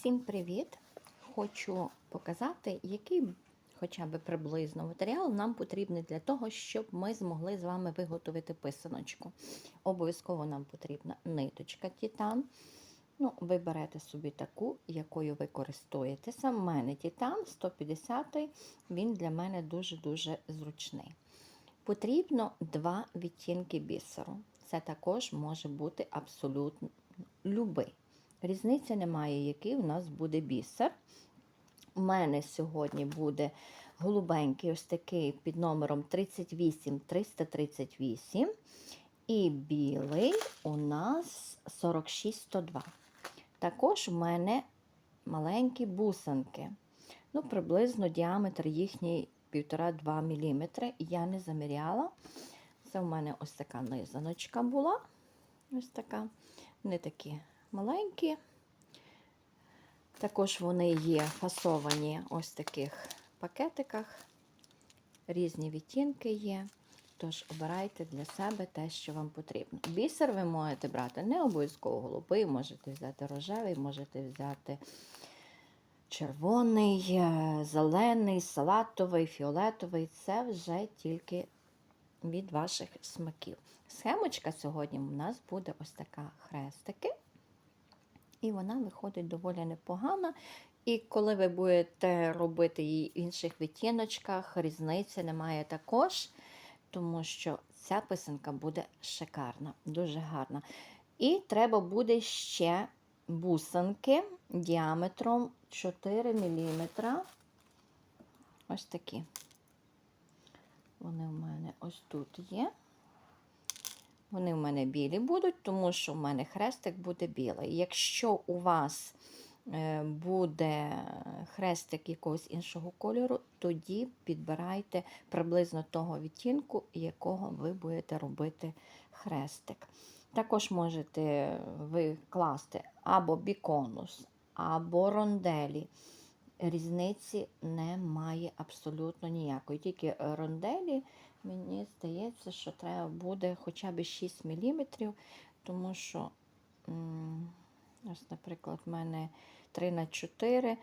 Всім привіт! Хочу показати, який хоча б приблизно матеріал нам потрібний для того, щоб ми змогли з вами виготовити писаночку. Обов'язково нам потрібна ниточка Титан. Ну, ви берете собі таку, якою ви користуєтеся. У мене Титан 150 він для мене дуже-дуже зручний. Потрібно два відтінки бісеру. Це також може бути абсолютно любий. Різниці немає, який у нас буде бісер. У мене сьогодні буде голубенький, ось такий під номером 38338. І білий у нас 46102. Також у мене маленькі бусинки. Ну, приблизно діаметр їхній 1,5-2 мм. Я не заміряла. Це у мене ось така низаночка була. Ось така. Вони такі маленькі. Також вони є фасовані ось таких пакетиках. Різні відтінки є. Тож обирайте для себе те, що вам потрібно. Бісер ви можете брати не обов'язково голубий, можете взяти рожевий, можете взяти червоний, е, зелений, салатовий, фіолетовий. Це вже тільки від ваших смаків. Схемочка сьогодні у нас буде ось така хрестики. І вона виходить доволі непогано. І коли ви будете робити її в інших відтіночках, різниці немає також, тому що ця писанка буде шикарна, дуже гарна. І треба буде ще бусинки діаметром 4 мм. Ось такі. Вони в мене ось тут є. Вони в мене білі будуть, тому що в мене хрестик буде білий. Якщо у вас е, буде хрестик якогось іншого кольору, тоді підбирайте приблизно того відтінку, якого ви будете робити хрестик. Також можете ви класти або біконус, або ронделі. Різниці немає абсолютно ніякої. Тільки ронделі, мені здається, що треба буде хоча б 6 мм, тому що, ось, наприклад, в мене 3 на 4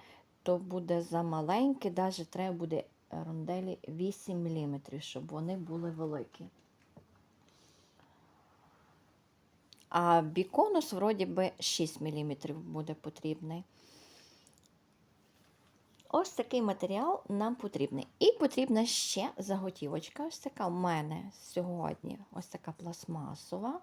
то буде замаленьке, навіть треба буде ронделі 8 мм, щоб вони були великі. А біконус, вроді би, 6 мм буде потрібний. Ось такий матеріал нам потрібний. І потрібна ще заготівочка. Ось така в мене сьогодні ось така пластмасова.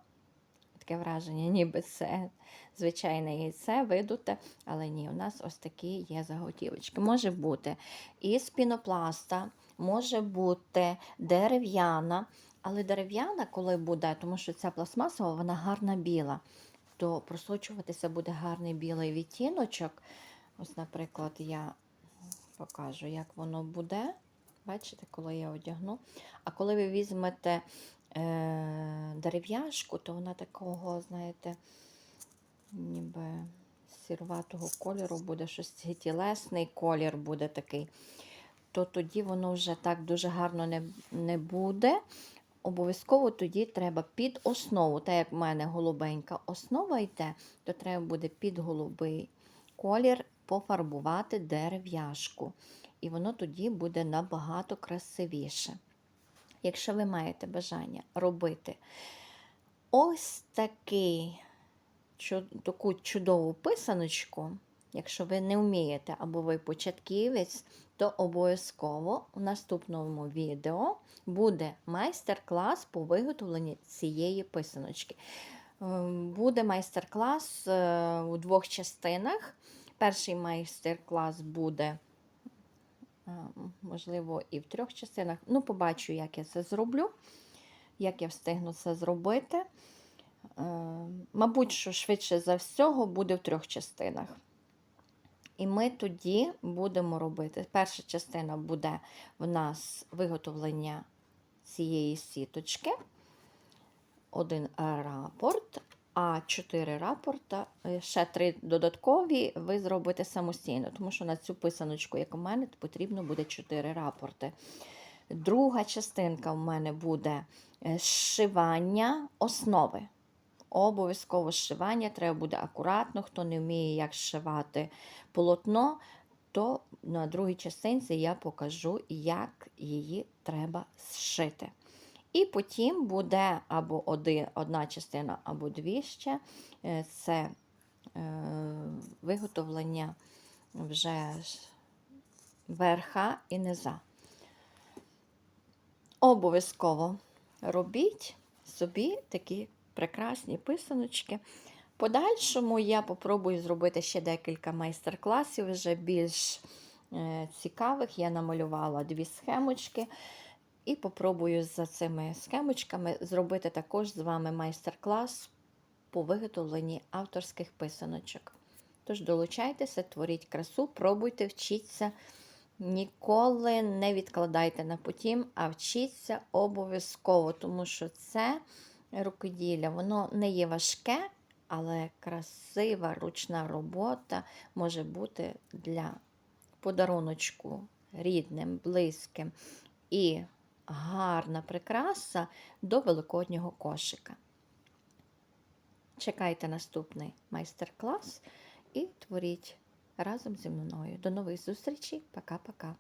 Таке враження, ніби це звичайне яйце видуте, але ні, у нас ось такі є заготівочки. Може бути і з пінопласта, може бути дерев'яна. Але дерев'яна, коли буде, тому що ця пластмасова, вона гарна біла, то просочуватися буде гарний білий відтіночок. Ось, наприклад, я покажу, як воно буде. Бачите, коли я одягну. А коли ви візьмете е, дерев'яшку, то вона такого, знаєте, ніби сірватого кольору буде щось тілесний колір буде такий, то тоді воно вже так дуже гарно не, не буде. Обов'язково тоді треба під основу, так як в мене голубенька основа йде, то треба буде під голубий колір пофарбувати дерев'яшку. І воно тоді буде набагато красивіше. Якщо ви маєте бажання робити ось такий, таку чудову писаночку, якщо ви не вмієте або ви початківець, то обов'язково у наступному відео буде майстер-клас по виготовленню цієї писаночки. Буде майстер-клас е, у двох частинах. Перший майстер-клас буде, е, можливо, і в трьох частинах. Ну, побачу, як я це зроблю, як я встигну це зробити. Е, мабуть, що швидше за всього буде в трьох частинах. І ми тоді будемо робити. Перша частина буде в нас виготовлення цієї сіточки, один рапорт, а 4 рапорта, е, ще 3 додаткові, ви зробите самостійно, тому що на цю писаночку, як у мене, потрібно буде 4 рапорти. Друга частинка в мене буде е, зшивання основи. Обов'язково зшивання треба буде акуратно. Хто не вміє, як зшивати полотно, то на другій частинці я покажу, як її треба зшити. І потім буде або один, одна частина, або дві ще. Е, Це е, виготовлення вже верха і низа. Обов'язково робіть собі такі прекрасні писаночки. Подальшому я попробую зробити ще декілька майстер-класів, вже більш е, цікавих. Я намалювала дві схемочки. І попробую за цими схемочками зробити також з вами майстер-клас по виготовленні авторських писаночок. Тож долучайтеся, творіть красу, пробуйте, вчіться. Ніколи не відкладайте на потім, а вчіться обов'язково, тому що це рукоділля, воно не є важке, але красива ручна робота може бути для подаруночку рідним, близьким і гарна прикраса до великоднього кошика. Чекайте наступний майстер-клас і творіть разом зі мною. До нових зустрічей. Пока-пока.